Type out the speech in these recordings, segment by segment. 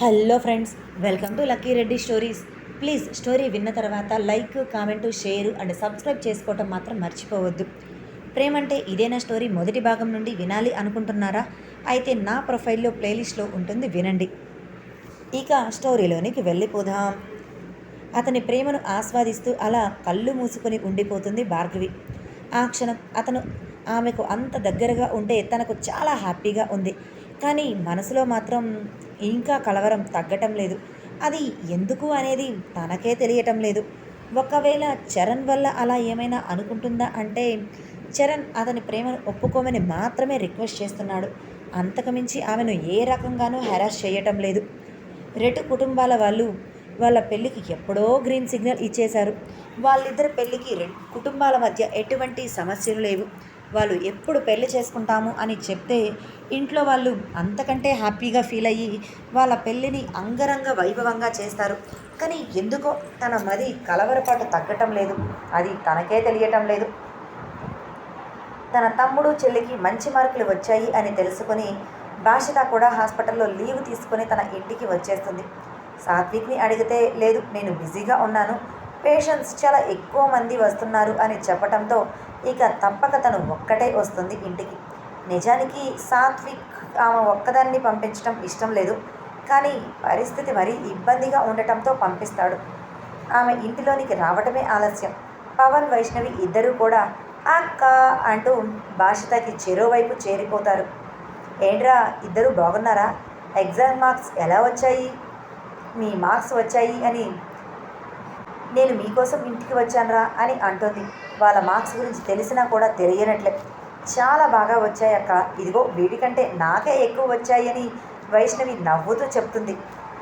Hello friends welcome to lucky Reddy stories. Please story విన్న తర్వాత like comment share and subscribe చేసుకోవటం మాత్రం మర్చిపోవద్దు. ప్రేమంటే ఇదేనా స్టోరీ మొదటి భాగం నుండి వినాలి అనుకుంటున్నారా? అయితే నా ప్రొఫైల్లో ప్లేలిస్ట్లో ఉంటుంది వినండి. ఇక స్టోరీలోనికి వెళ్ళిపోదాం. అతని ప్రేమను ఆస్వాదిస్తూ అలా కళ్ళు మూసుకొని ఉండిపోతుంది భార్గవి. ఆ క్షణం అతను ఆమెకు అంత దగ్గరగా ఉంటే తనకు చాలా హ్యాపీగా ఉంది. కానీ మనసులో మాత్రం ఇంకా కలవరం తగ్గటం లేదు. అది ఎందుకు అనేది తనకే తెలియటం లేదు. ఒకవేళ చరణ్ వల్ల అలా ఏమైనా అనుకుంటుందా అంటే చరణ్ అతని ప్రేమను ఒప్పుకోమని మాత్రమే రిక్వెస్ట్ చేస్తున్నాడు. అంతకుమించి ఆమెను ఏ రకంగానూ హెరాస్ చేయటం లేదు. రెటు కుటుంబాల వాళ్ళు వాళ్ళ పెళ్ళికి ఎప్పుడో గ్రీన్ సిగ్నల్ ఇచ్చేశారు. వాళ్ళిద్దరి పెళ్ళికి రెండు కుటుంబాల మధ్య ఎటువంటి సమస్యలు లేవు. వాళ్ళు ఎప్పుడు పెళ్ళి చేసుకుంటాము అని చెప్తే ఇంట్లో వాళ్ళు అంతకంటే హ్యాపీగా ఫీల్ అయ్యి వాళ్ళ పెళ్ళిని అంగరంగ వైభవంగా చేస్తారు. కానీ ఎందుకో తన మది కలవరపాటు తగ్గటం లేదు. అది తనకే తెలియటం లేదు. తన తమ్ముడు చెల్లికి మంచి మార్కులు వచ్చాయి అని తెలుసుకొని భాషిత కూడా హాస్పిటల్లో లీవ్ తీసుకొని తన ఇంటికి వచ్చేస్తుంది. సాత్విక్ని అడిగితే లేదు నేను బిజీగా ఉన్నాను. పేషెంట్స్ చాలా ఎక్కువ మంది వస్తున్నారు అని చెప్పడంతో ఇక తప్పక తను ఒక్కటే వస్తుంది ఇంటికి. నిజానికి సాత్విక్ ఆమె ఒక్కదాన్ని పంపించడం ఇష్టం లేదు. కానీ పరిస్థితి మరీ ఇబ్బందిగా ఉండటంతో పంపిస్తాడు. ఆమె ఇంటిలోనికి రావటమే ఆలస్యం. పవన్ వైష్ణవి ఇద్దరూ కూడా అక్క అంటూ భాషితకి చెరోవైపు చేరిపోతారు. ఏంట్రా ఇద్దరు బాగున్నారా? ఎగ్జామ్ మార్క్స్ ఎలా వచ్చాయి? మీ మార్క్స్ వచ్చాయి అని నేను మీకోసం ఇంటికి వచ్చానురా అని అంటుంది. వాళ్ళ మార్క్స్ గురించి తెలిసినా కూడా తెలియనట్లే. చాలా బాగా వచ్చాయి అక్క. ఇదిగో వీటికంటే నాకే ఎక్కువ వచ్చాయి అని వైష్ణవి నవ్వుతూ చెప్తుంది.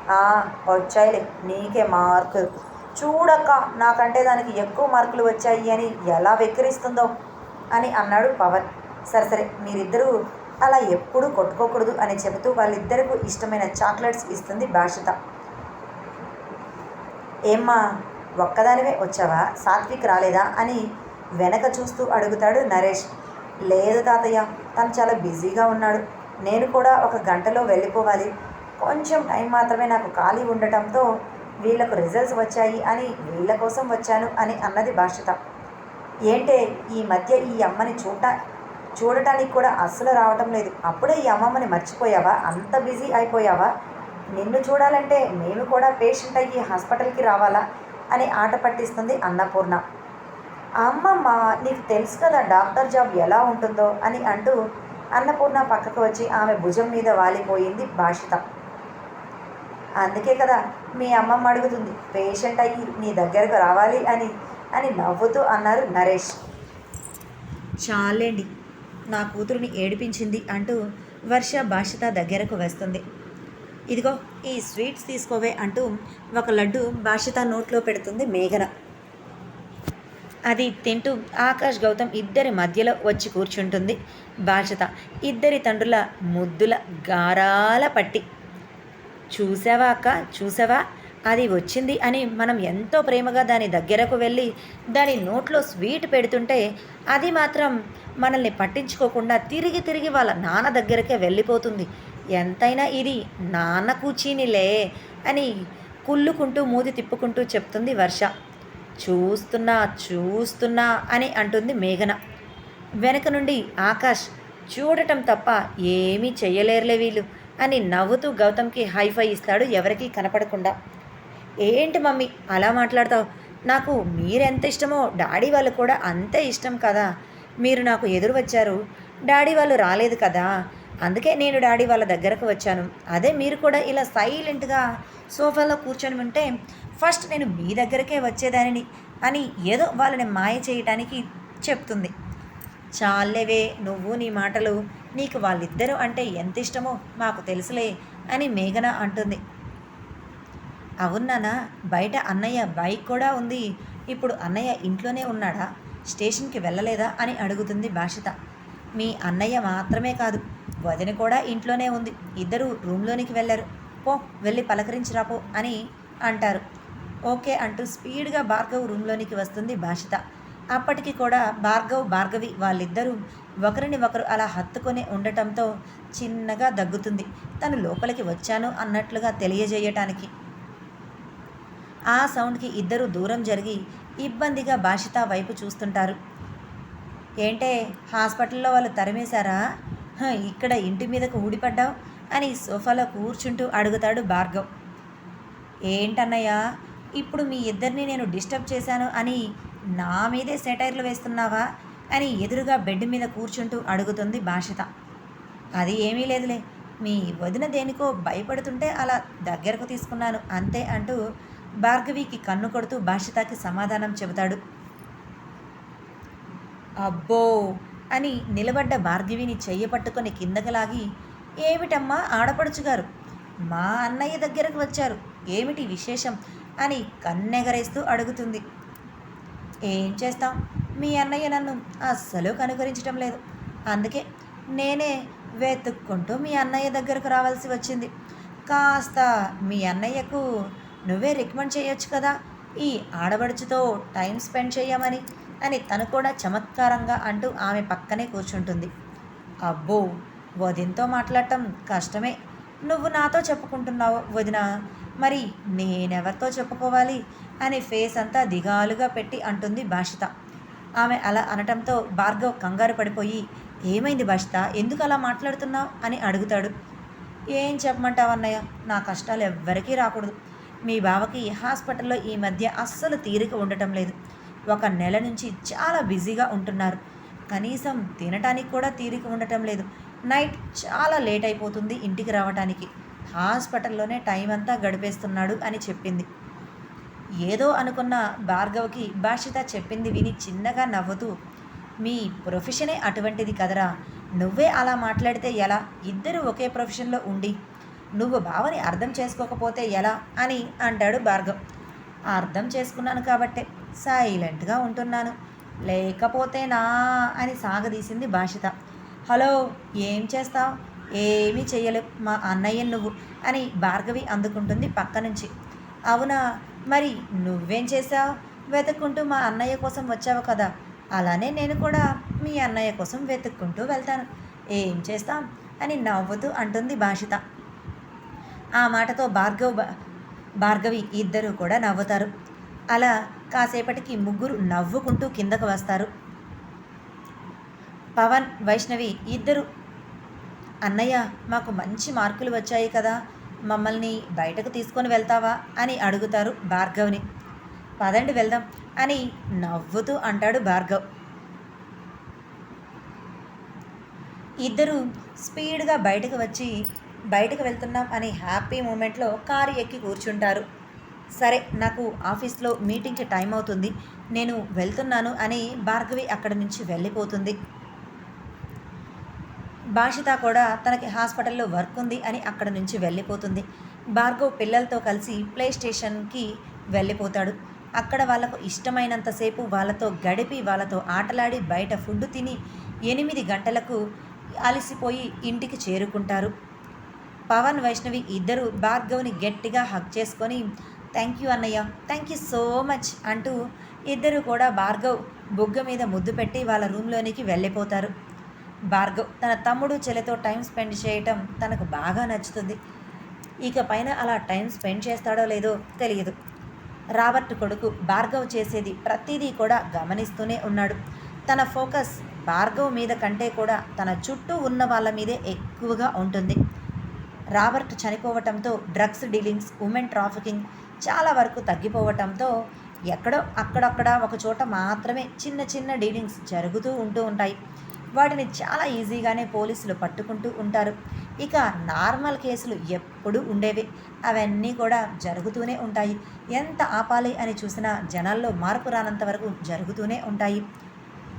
"ఆ, వచ్చాయిలే. నీకే మార్కు. చూడక్క నాకంటే దానికి ఎక్కువ మార్కులు వచ్చాయి అని ఎలా వెక్కిరిస్తుందో అని అన్నాడు పవన్. సరే సరే మీరిద్దరూ అలా ఎప్పుడూ కొట్టుకోకూడదు అని చెబుతూ వాళ్ళిద్దరికీ ఇష్టమైన చాక్లెట్స్ ఇస్తుంది భాషిత. ఏమ్మా ఒక్కదానివే వచ్చావా? సాత్విక్ రాలేదా? అని వెనక చూస్తూ అడుగుతాడు నరేష్. లేదు తాతయ్య తను చాలా బిజీగా ఉన్నాడు. నేను కూడా ఒక గంటలో వెళ్ళిపోవాలి. కొంచెం టైం మాత్రమే నాకు ఖాళీ ఉండటంతో వీళ్ళకు రిజల్ట్స్ వచ్చాయి అని వీళ్ళ కోసం వచ్చాను అని అన్నది భాషిత ఏంటే ఈ మధ్య ఈ అమ్మని చూడ చూడటానికి కూడా అస్సలు రావటం లేదు. అప్పుడే ఈ అమ్మమ్మని మర్చిపోయావా? అంత బిజీ అయిపోయావా? నిన్ను చూడాలంటే మేము కూడా పేషెంట్ అయ్యి హాస్పిటల్కి రావాలా? అని ఆట పట్టిస్తుంది అన్నపూర్ణ. అమ్మమ్మ నీకు తెలుసు కదా డాక్టర్ జాబ్ ఎలా ఉంటుందో అని అంటూ అన్నపూర్ణ పక్కకు వచ్చి ఆమె భుజం మీద వాలిపోయింది భాషిత. అందుకే కదా మీ అమ్మమ్మ అడుగుతుంది పేషెంట్ అయ్యి నీ దగ్గరకు రావాలి అని అని నవ్వుతూ అన్నారు నరేష్. చాలేండి నా కూతురుని ఏడిపించింది అంటూ వర్ష భాషిత దగ్గరకు వస్తుంది. ఇదిగో ఈ స్వీట్స్ తీసుకోవే అంటూ ఒక లడ్డు భాషిత నోట్లో పెడుతుంది మేఘన. అది తింటూ ఆకాష్ గౌతమ్ ఇద్దరి మధ్యలో వచ్చి కూర్చుంటుంది. భాషిత ఇద్దరి తండ్రుల ముద్దుల గారాల పట్టి. చూసావా అక్క? చూసావా? అది వచ్చింది అని మనం ఎంతో ప్రేమగా దాని దగ్గరకు వెళ్ళి దాని నోట్లో స్వీట్ పెడుతుంటే అది మాత్రం మనల్ని పట్టించుకోకుండా తిరిగి తిరిగి వాళ్ళ నాన్న దగ్గరకే వెళ్ళిపోతుంది. ఎంతైనా ఇది నాన్న కూచీనిలే అని కుళ్ళుకుంటూ మూది తిప్పుకుంటూ చెప్తుంది వర్ష. చూస్తున్నా చూస్తున్నా అని అంటుంది మేఘన. వెనక నుండి ఆకాష్ చూడటం తప్ప ఏమీ చెయ్యలేరులే వీళ్ళు అని నవ్వుతూ గౌతమ్కి హైఫై ఇస్తాడు ఎవరికీ కనపడకుండా. ఏంటి మమ్మీ అలా మాట్లాడతావు? నాకు మీరెంత ఇష్టమో డాడీ వాళ్ళు కూడా అంతే ఇష్టం కదా. మీరు నాకు ఎదురు వచ్చారు. డాడీ వాళ్ళు రాలేదు కదా. అందుకే నేను డాడీ వాళ్ళ దగ్గరకు వచ్చాను. అదే మీరు కూడా ఇలా సైలెంట్గా సోఫాలో కూర్చొని ఉంటే ఫస్ట్ నేను మీ దగ్గరకే వచ్చేదానిని అని ఏదో వాళ్ళని మాయ చేయటానికి చెప్తుంది. చాలేవే నువ్వు నీ మాటలు నీకు వాళ్ళిద్దరూ అంటే ఎంత ఇష్టమో మాకు తెలుసులే అని మేఘన అంటుంది. అవునానా బయట అన్నయ్య బైక్ కూడా ఉంది. ఇప్పుడు అన్నయ్య ఇంట్లోనే ఉన్నాడా? స్టేషన్కి వెళ్ళలేదా? అని అడుగుతుంది భాషిత. మీ అన్నయ్య మాత్రమే కాదు వదిన కూడా ఇంట్లోనే ఉంది. ఇద్దరు రూమ్లోనికి వెళ్ళారు. పో వెళ్ళి పలకరించి రాపో అని అంటారు. ఓకే అంటూ స్పీడ్గా భార్గవ్ రూమ్లోనికి వస్తుంది భాషిత. అప్పటికి కూడా భార్గవ్ భార్గవి వాళ్ళిద్దరూ ఒకరిని ఒకరు అలా హత్తుకొని ఉండటంతో చిన్నగా దగ్గుతుంది. తను లోపలికి వచ్చాను అన్నట్లుగా తెలియజేయటానికి. ఆ సౌండ్కి ఇద్దరు దూరం జరిగి ఇబ్బందిగా భాషిత వైపు చూస్తుంటారు. ఏంటే హాస్పిటల్లో వాళ్ళు తరిమేశారా? ఇక్కడ ఇంటి మీదకు ఊడిపడ్డావు అని సోఫాలో కూర్చుంటూ అడుగుతాడు భార్గవ్. ఏంటన్నయ్య ఇప్పుడు మీ ఇద్దరిని నేను డిస్టర్బ్ చేశాను అని నా మీదే సెటైర్లు వేస్తున్నావా? అని ఎదురుగా బెడ్ మీద కూర్చుంటూ అడుగుతుంది భాషిత. అది ఏమీ లేదులే మీ వదిన దేనికో భయపడుతుంటే అలా దగ్గరకు తీసుకున్నాను అంతే అంటూ భార్గవికి కన్ను కొడుతూ భాషితకి సమాధానం చెబుతాడు. అబ్బో అని నిలబడ్డ భార్గవిని చెయ్యపట్టుకొని కిందకి లాగి ఏమిటమ్మా ఆడపడుచు గారు మా అన్నయ్య దగ్గరకు వచ్చారు. ఏమిటి విశేషం? అని కన్నెగరేస్తూ అడుగుతుంది. ఏం చేస్తాం? మీ అన్నయ్య నన్ను అస్సలు కనుగరించడం లేదు. అందుకే నేనే వెతుక్కుంటూ మీ అన్నయ్య దగ్గరకు రావాల్సి వచ్చింది. కాస్త మీ అన్నయ్యకు నువ్వే రికమెండ్ చేయొచ్చు కదా. ఈ ఆడబడుచుతో టైం స్పెండ్ చేయమని అని తను కూడా చమత్కారంగా అంటూ ఆమె పక్కనే కూర్చుంటుంది. అబ్బో వదినతో మాట్లాడటం కష్టమే. నువ్వు నాతో చెప్పుకుంటున్నావు వదిన. మరి నేనెవరితో చెప్పుకోవాలి అని ఫేస్ అంతా దిగాలుగా పెట్టి అంటుంది భాషిత. ఆమె అలా అనటంతో భార్గవ్ కంగారు పడిపోయి ఏమైంది భాషిత? ఎందుకు అలా మాట్లాడుతున్నావు? అని అడుగుతాడు. ఏం చెప్పమంటావు అన్నయ్య? నా కష్టాలు ఎవ్వరికీ రాకూడదు. మీ బావకి హాస్పిటల్లో ఈ మధ్య అస్సలు తీరిక ఉండటం లేదు. ఒక నెల నుంచి చాలా బిజీగా ఉంటున్నారు. కనీసం తినటానికి కూడా తీరిక ఉండటం లేదు. నైట్ చాలా లేట్ అయిపోతుంది ఇంటికి రావటానికి. హాస్పిటల్లోనే టైం అంతా గడిపేస్తున్నాడు అని చెప్పింది. ఏదో అనుకున్న భార్గవ్కి భాషిత చెప్పింది విని చిన్నగా నవ్వుతూ మీ ప్రొఫెషనే అటువంటిది కదరా. నువ్వే అలా మాట్లాడితే ఎలా? ఇద్దరు ఒకే ప్రొఫెషన్లో ఉండి. నువ్వు బావని అర్థం చేసుకోకపోతే ఎలా? అని అంటాడు భార్గవ్. అర్థం చేసుకున్నాను కాబట్టే. సైలెంట్గా ఉంటున్నాను. లేకపోతే నా అని సాగదీసింది భాషిత. హలో ఏం చేస్తావు? ఏమీ చెయ్యలేవు. మా అన్నయ్య నువ్వు అని భార్గవి అందుకుంటుంది పక్క నుంచి అవునా? మరి నువ్వేం చేసావు వెతుక్కుంటూ మా అన్నయ్య కోసం వచ్చావు కదా. అలానే నేను కూడా మీ అన్నయ్య కోసం వెతుక్కుంటూ వెళ్తాను. ఏం చేస్తాం? అని నవ్వుతూ అంటుంది భాషిత. ఆ మాటతో భార్గవ్ భార్గవి ఇద్దరూ కూడా నవ్వుతారు. అలా కాసేపటికి ముగ్గురు నవ్వుకుంటూ కిందకు వస్తారు. పవన్ వైష్ణవి ఇద్దరు అన్నయ్య మాకు మంచి మార్కులు వచ్చాయి కదా మమ్మల్ని బయటకు తీసుకొని వెళ్తావా? అని అడుగుతారు భార్గవ్ని. పదండి వెళ్దాం అని నవ్వుతూ అంటాడు భార్గవ్. ఇద్దరు స్పీడ్గా బయటకు వచ్చి బయటకు వెళ్తున్నాం అనే హ్యాపీ మూమెంట్లో కారు ఎక్కి కూర్చుంటారు. సరే నాకు ఆఫీస్లో మీటింగ్కి టైం అవుతుంది నేను వెళ్తున్నాను అని భార్గవి అక్కడి నుంచి వెళ్ళిపోతుంది. భాషిత కూడా తనకి హాస్పిటల్లో వర్క్ ఉంది అని అక్కడ నుంచి వెళ్ళిపోతుంది. భార్గవ్ పిల్లలతో కలిసి ప్లే స్టేషన్కి వెళ్ళిపోతాడు. అక్కడ వాళ్ళకు ఇష్టమైనంతసేపు వాళ్ళతో గడిపి వాళ్ళతో ఆటలాడి బయట ఫుడ్ తిని ఎనిమిది గంటలకు అలసిపోయి ఇంటికి చేరుకుంటారు. పవన్ వైష్ణవి ఇద్దరు భార్గవ్ని గట్టిగా హక్ చేసుకొని థ్యాంక్ యూ అన్నయ్య. థ్యాంక్ యూ సో మచ్ అంటూ ఇద్దరు కూడా భార్గవ్ బుగ్గ మీద ముద్దు పెట్టి వాళ్ళ రూమ్లోనికి వెళ్ళిపోతారు. భార్గవ్ తన తమ్ముడు చెల్లెతో టైం స్పెండ్ చేయటం తనకు బాగా నచ్చుతుంది. ఇక పైన అలా టైం స్పెండ్ చేస్తాడో లేదో తెలియదు. రాబర్ట్ కొడుకు భార్గవ్ చేసేది ప్రతిదీ కూడా గమనిస్తూనే ఉన్నాడు. తన ఫోకస్ భార్గవ్ మీద కంటే కూడా తన చుట్టూ ఉన్న వాళ్ళ మీదే ఎక్కువగా ఉంటుంది. రాబర్ట్ చనిపోవటంతో డ్రగ్స్ డీలింగ్స్ ఉమెన్ ట్రాఫికింగ్ చాలా వరకు తగ్గిపోవటంతో ఎక్కడో అక్కడక్కడ ఒక చోట మాత్రమే చిన్న చిన్న డీలింగ్స్ జరుగుతూ ఉంటూ ఉంటాయి. వాటిని చాలా ఈజీగానే పోలీసులు పట్టుకుంటూ ఉంటారు. ఇక నార్మల్ కేసులు ఎప్పుడూ ఉండేవి. అవన్నీ కూడా జరుగుతూనే ఉంటాయి. ఎంత ఆపాలి అని చూసినా జనాల్లో మార్పు రానంత వరకు జరుగుతూనే ఉంటాయి.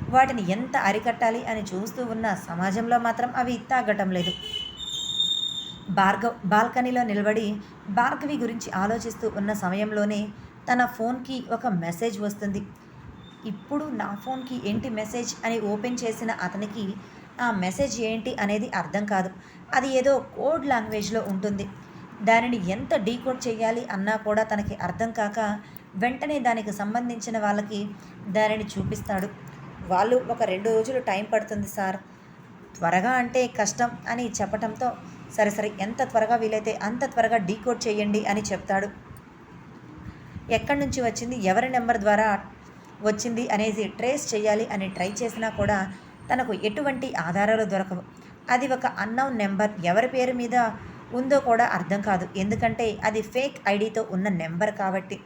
వాటిని ఎంత అరికట్టాలి అని చూస్తూ ఉన్న సమాజంలో మాత్రం అవి తాగటం లేదు. భార్గవ్ బాల్కనీలో నిలబడి భార్గవి గురించి ఆలోచిస్తూ ఉన్న సమయంలోనే తన ఫోన్కి ఒక మెసేజ్ వస్తుంది. ఇప్పుడు నా ఫోన్కి ఏంటి మెసేజ్? అని ఓపెన్ చేసిన అతనికి ఆ మెసేజ్ ఏంటి అనేది అర్థం కాదు. అది ఏదో కోడ్ లాంగ్వేజ్లో ఉంటుంది. దానిని ఎంత డీకోడ్ చేయాలి అన్నా కూడా తనకి అర్థం కాక వెంటనే దానికి సంబంధించిన వాళ్ళకి దానిని చూపిస్తాడు. వాళ్ళు ఒక రెండు రోజులు టైం పడుతుంది సార్. త్వరగా అంటే కష్టం అని చెప్పటంతో సరే సరే ఎంత త్వరగా వీలైతే అంత త్వరగా డీకోడ్ చేయండి అని చెప్తాడు. ఎక్కడి నుంచి వచ్చింది ఎవరి నెంబర్ ద్వారా వచ్చింది అనేది ట్రేస్ చేయాలి అని ట్రై చేసినా కూడా తనకు ఎటువంటి ఆధారాలు దొరకవు. అది ఒక అన్నౌన్ నెంబర్ ఎవరి పేరు మీద ఉందో కూడా అర్థం కాదు. ఎందుకంటే అది ఫేక్ ఐడితో ఉన్న నెంబర్ కాబట్టి.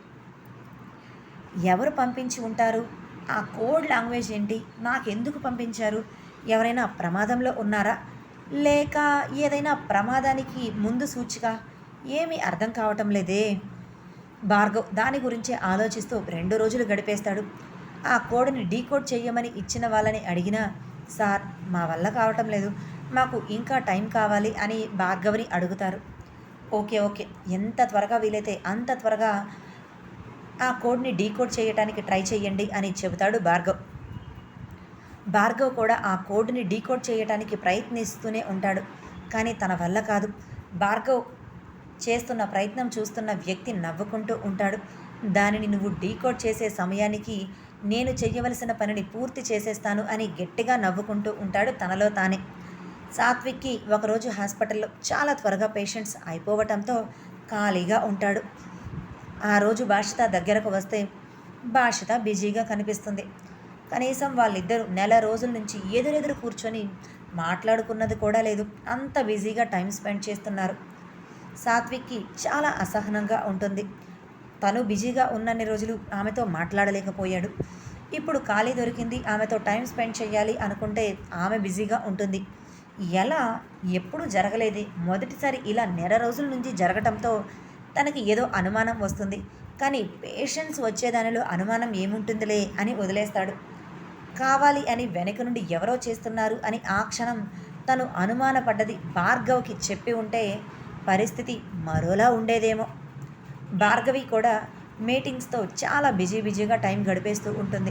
ఎవరు పంపించి ఉంటారు? ఆ కోడ్ లాంగ్వేజ్ ఏంటి? నాకెందుకు పంపించారు? ఎవరైనా ప్రమాదంలో ఉన్నారా? లేక ఏదైనా ప్రమాదానికి ముందు సూచిక? ఏమీ అర్థం కావటం లేదే. భార్గవ్ దాని గురించే ఆలోచిస్తూ రెండు రోజులు గడిపేస్తాడు. ఆ కోడ్ని డీకోడ్ చేయమని ఇచ్చిన వాళ్ళని అడిగినా సార్ మా వల్ల కావటం లేదు. మాకు ఇంకా టైం కావాలి అని భార్గవ్ని అడుగుతారు. Okay okay. ఎంత త్వరగా వీలైతే అంత త్వరగా ఆ కోడ్ని డీకోడ్ చేయడానికి ట్రై చేయండి అని చెబుతాడు భార్గవ్. భార్గవ్ కూడా ఆ కోడ్ని డీకోడ్ చేయడానికి ప్రయత్నిస్తూనే ఉంటాడు. కానీ తన వల్ల కాదు. భార్గవ్ చేస్తున్న ప్రయత్నం చూస్తున్న వ్యక్తి నవ్వుకుంటూ ఉంటాడు. దానిని నువ్వు డీకోడ్ చేసే సమయానికి నేను చెయ్యవలసిన పనిని పూర్తి చేసేస్తాను అని గట్టిగా నవ్వుకుంటూ ఉంటాడు తనలో తానే. సాత్విక్కి ఒకరోజు హాస్పిటల్లో చాలా త్వరగా పేషెంట్స్ అయిపోవటంతో ఖాళీగా ఉంటాడు. ఆ రోజు భాషిత దగ్గరకు వస్తే భాషిత బిజీగా కనిపిస్తుంది. కనీసం వాళ్ళిద్దరూ నెల రోజుల నుంచి ఎదురెదురు కూర్చొని మాట్లాడుకున్నది కూడా లేదు. అంత బిజీగా టైం స్పెండ్ చేస్తున్నారు. సాత్విక్కి చాలా అసహనంగా ఉంటుంది. తను బిజీగా ఉన్నన్ని రోజులు ఆమెతో మాట్లాడలేకపోయాడు. ఇప్పుడు ఖాళీ దొరికింది. ఆమెతో టైం స్పెండ్ చేయాలి అనుకుంటే ఆమె బిజీగా ఉంటుంది. ఎలా? ఎప్పుడు జరగలేదు. మొదటిసారి ఇలా నెల రోజుల నుంచి జరగటంతో తనకి ఏదో అనుమానం వస్తుంది. కానీ పేషెన్స్ వచ్చేదానిలో అనుమానం ఏముంటుందిలే అని వదిలేస్తాడు. కావాలి అని వెనక నుండి ఎవరో చేస్తున్నారు అని ఆ క్షణం తను అనుమానపడ్డది భార్గవ్కి చెప్పి ఉంటే పరిస్థితి మరోలా ఉండేదేమో. భార్గవి కూడా మీటింగ్స్తో చాలా బిజీ బిజీగా టైం గడిపేస్తూ ఉంటుంది.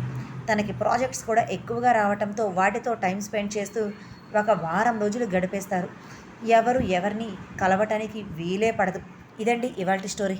తనకి ప్రాజెక్ట్స్ కూడా ఎక్కువగా రావడంతో వాటితో టైం స్పెండ్ చేస్తూ ఒక వారం రోజులు గడిపేస్తారు. ఎవరు ఎవరిని కలవటానికి వీలే పడదు. ఇదండి ఇవాళ స్టోరీ.